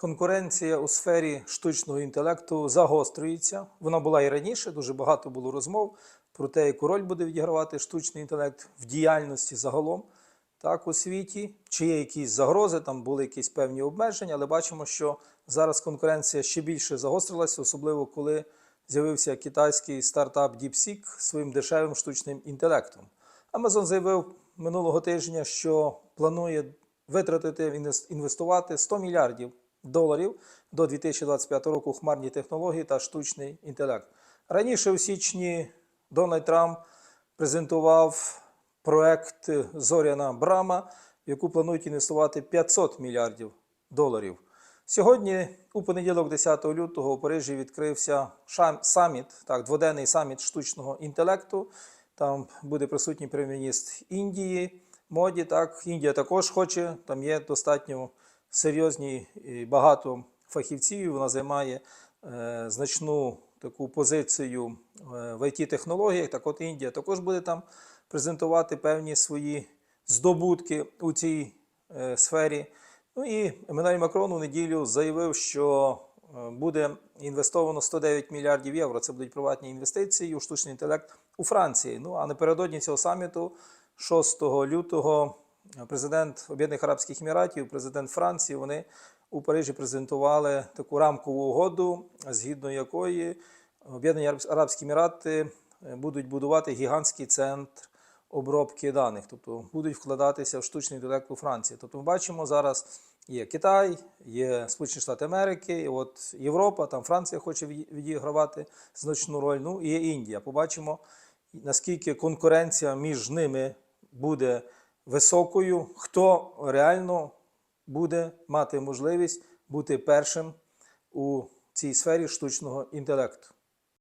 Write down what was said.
Конкуренція у сфері штучного інтелекту загострюється. Вона була і раніше, дуже багато було розмов про те, яку роль буде відігравати штучний інтелект в діяльності загалом так, у світі. Чи є якісь загрози, там були якісь певні обмеження, але бачимо, що зараз конкуренція ще більше загострилася, особливо коли з'явився китайський стартап DeepSeek своїм дешевим штучним інтелектом. Amazon заявив минулого тижня, що планує витратити інвес- інвестувати 100 мільярдів доларів до 2025 року хмарні технології та штучний інтелект. Раніше у січні Дональд Трамп презентував проект Зоряна Брама, в яку планують інвестувати 500 мільярдів доларів. Сьогодні, у понеділок, 10 лютого, у Парижі відкрився саміт, так, дводенний саміт штучного інтелекту. Там буде присутній прем'єр-міністр Індії, моді. Так, Індія також хоче. Там є достатньо серйозні і багато фахівців. Вона займає е, значну таку позицію е, в it-технологіях. Так от Індія також буде там презентувати певні свої здобутки у цій е, сфері. Ну і Еммануель Макрон у неділю заявив, що буде інвестовано 109 мільярдів євро. Це будуть приватні інвестиції у штучний інтелект у Франції. Ну а напередодні цього саміту, 6 лютого, президент Об'єднаних Арабських Еміратів, президент Франції, вони у Парижі презентували таку рамкову угоду, згідно якої Об'єднані Араб- Арабські Емірати е, будуть будувати гігантський центр обробки даних, тобто будуть вкладатися в штучний інтелект у Франції. Тобто ми бачимо зараз є Китай, є Сполучені Штати Америки, і от Європа, там Франція хоче відігравати значну роль. Ну і є Індія. Побачимо, наскільки конкуренція між ними буде високою, хто реально буде мати можливість бути першим у цій сфері штучного інтелекту.